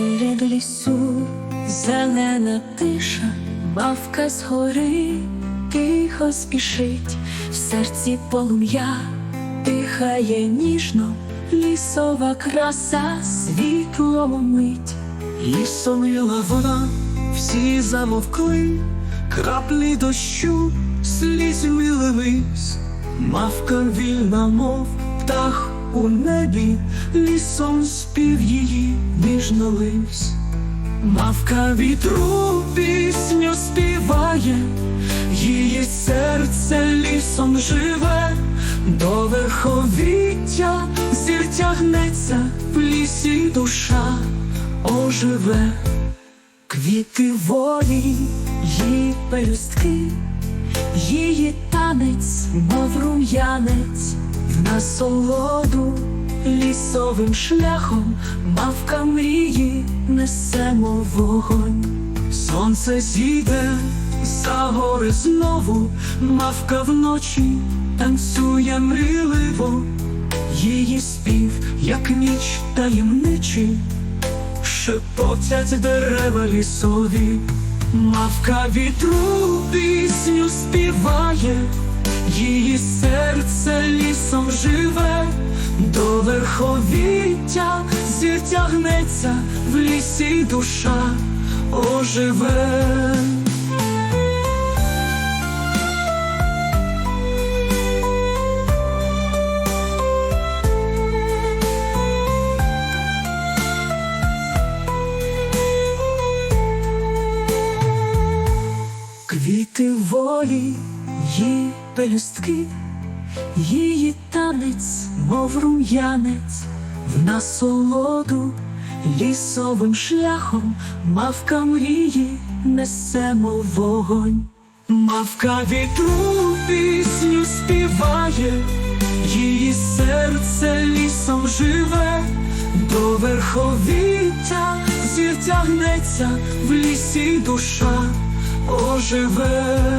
Серед лісу зелена тиша, мавка згори тихо спішить, в серці полум'я дихає ніжно, лісова краса світло мить. Лісом лила вода, всі замовкли, краплі дощу, слізь вилились, мавка вільна, мов птах у небі, лісом спів її ніжно лись. Мавка вітру пісню співає, її серце лісом живе, до верховіття зір тягнеться в лісі душа оживе, квіти волі, Її пелюстки, її танець, мов рум'янець, в насолоду лісовим шляхом, мавка мрії несемо вогонь. сонце зійде за гори знову, мавка вночі танцює мріливо, її спів, як ніч таємничий, шепотять дерева лісові, мавка вітру пісню співає, її серце до верховіття зір тягнеться в лісі душа оживе. Квіти волі, її пелюстки, її танець, мов рум'янець, в насолоду лісовим шляхом, мавка мрії несемо вогонь. Мавка вітру пісню співає, її серце лісом живе, до верховіття зір тягнеться в лісі душа оживе.